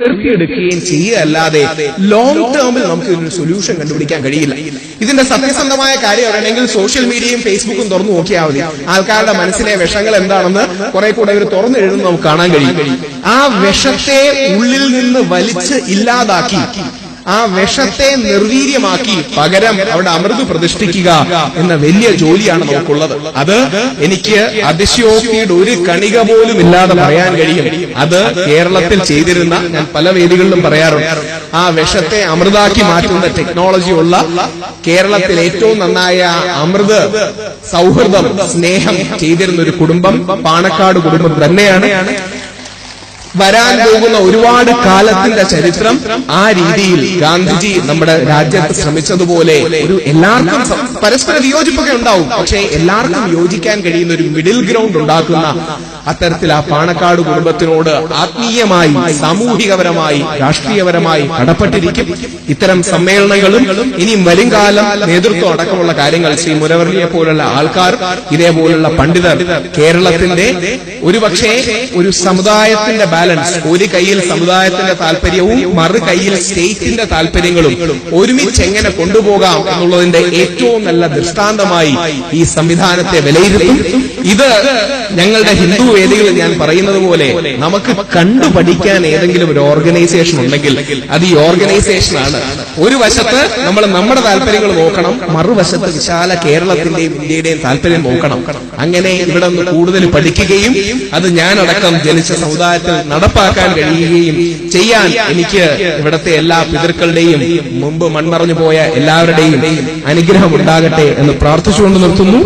ഉയർത്തിയെടുക്കുകയും ചെയ്യുകയല്ലാതെ long ടേമിൽ നമുക്ക് ഇതിനൊരു സൊല്യൂഷൻ കണ്ടുപിടിക്കാൻ കഴിയില്ല. ഇതിന്റെ സത്യസന്ധമായ കാര്യം അറിയണമെങ്കിൽ സോഷ്യൽ മീഡിയയും ഫേസ്ബുക്കും തുറന്നു നോക്കിയാൽ മതി. ആൾക്കാരുടെ മനസ്സിലെ വിഷങ്ങൾ എന്താണെന്ന് കുറെ കൂടെ ഇവർ തുറന്നു എഴുതുന്ന നമുക്ക് കാണാൻ കഴിയും. ആ വിഷത്തെ ഉള്ളിൽ നിന്ന് വലിച്ച് ഇല്ലാതാക്കി ആ വിഷത്തെ നിർവീര്യമാക്കി പകരം അവിടെ അമൃത് പ്രതിഷ്ഠിക്കുക എന്ന വലിയ ജോലിയാണ് നമുക്കുള്ളത്. അത് എനിക്ക് അതിശയോക്തിയുടെ ഒരു കണിക പോലും ഇല്ലാതെ പറയാൻ കഴിയും. അത് കേരളത്തിൽ ചെയ്തിരുന്ന ഞാൻ പല വേദികളിലും പറയാറുണ്ട്. ആ വിഷത്തെ അമൃതാക്കി മാറ്റുന്ന ടെക്നോളജി ഉള്ള കേരളത്തിൽ ഏറ്റവും നന്നായ അമൃത് സൗഹൃദം സ്നേഹം ചെയ്തിരുന്ന ഒരു കുടുംബം പാണക്കാട് കുടുംബം തന്നെയാണ്. വരാൻ പോകുന്ന ഒരുപാട് കാലത്തിന്റെ ചരിത്രം ആ രീതിയിൽ ഗാന്ധിജി നമ്മുടെ രാജ്യത്ത് ശ്രമിച്ചതുപോലെ ഒരു എല്ലാവർക്കും പരസ്പരം വിയോജിപ്പൊക്കെ ഉണ്ടാവും. പക്ഷേ എല്ലാവർക്കും യോജിക്കാൻ കഴിയുന്ന ഒരു മിഡിൽ ഗ്രൗണ്ട് ഉണ്ടാക്കുന്ന അത്തരത്തിൽ ആ പാണക്കാട് കുടുംബത്തിനോട് ആത്മീയമായി സാമൂഹികപരമായി രാഷ്ട്രീയപരമായി കടപ്പെട്ടിരിക്കും. ഇത്തരം സമ്മേളനങ്ങളും ഇനിയും വരുംകാലം നേതൃത്വം അടക്കമുള്ള കാര്യങ്ങൾ ശ്രീ മുരവറിയെ പോലുള്ള ആൾക്കാർ ഇതേപോലുള്ള പണ്ഡിതർ കേരളത്തിന്റെ ഒരുപക്ഷെ ഒരു സമുദായത്തിന്റെ ബാലൻസ് ഒരു കയ്യിൽ സമുദായത്തിന്റെ താല്പര്യവും മറു കയ്യിൽ സ്റ്റേറ്റിന്റെ താല്പര്യങ്ങളും ഒരുമിച്ച് എങ്ങനെ കൊണ്ടുപോകാം എന്നുള്ളതിന്റെ ഏറ്റവും നല്ല ദൃഷ്ടാന്തമായി ഈ സംവിധാനത്തെ വിലയിരുത്തും. ഇത് ഞങ്ങളുടെ ഹിന്ദു വേദികളിൽ ഞാൻ പറയുന്നത് പോലെ നമുക്ക് കണ്ടുപഠിക്കാൻ ഏതെങ്കിലും ഒരു ഓർഗനൈസേഷൻ ഉണ്ടെങ്കിൽ അത് ഈ ഓർഗനൈസേഷൻ ആണ്. ഒരു വശത്ത് നമ്മൾ നമ്മുടെ താല്പര്യങ്ങൾ നോക്കണം മറുവശത്ത് വിശാല കേരളത്തിന്റെയും ഇന്ത്യയുടെയും താല്പര്യം നോക്കണം. അങ്ങനെ ഇവിടെ നിന്ന് കൂടുതൽ പഠിക്കുകയും അത് ഞാനടക്കം ജനിച്ച സമുദായത്തിൽ നടപ്പാക്കാൻ കഴിയുകയും ചെയ്യാൻ എനിക്ക് ഇവിടത്തെ എല്ലാ പിതൃക്കളുടെയും മുമ്പ് മൺമറഞ്ഞു പോയ എല്ലാവരുടെയും അനുഗ്രഹം ഉണ്ടാകട്ടെ എന്ന് പ്രാർത്ഥിച്ചുകൊണ്ട് നിർത്തുന്നു.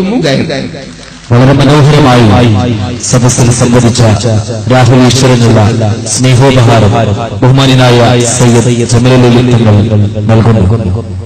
വളരെ മനോഹരമായി സദസ്സിൽ സംബന്ധിച്ച രാഹുൽ ഈശ്വരനുള്ള സ്നേഹോപഹാരം ബഹുമാനായ സയ്യദ് ജമലുൽ നൽകുന്നു.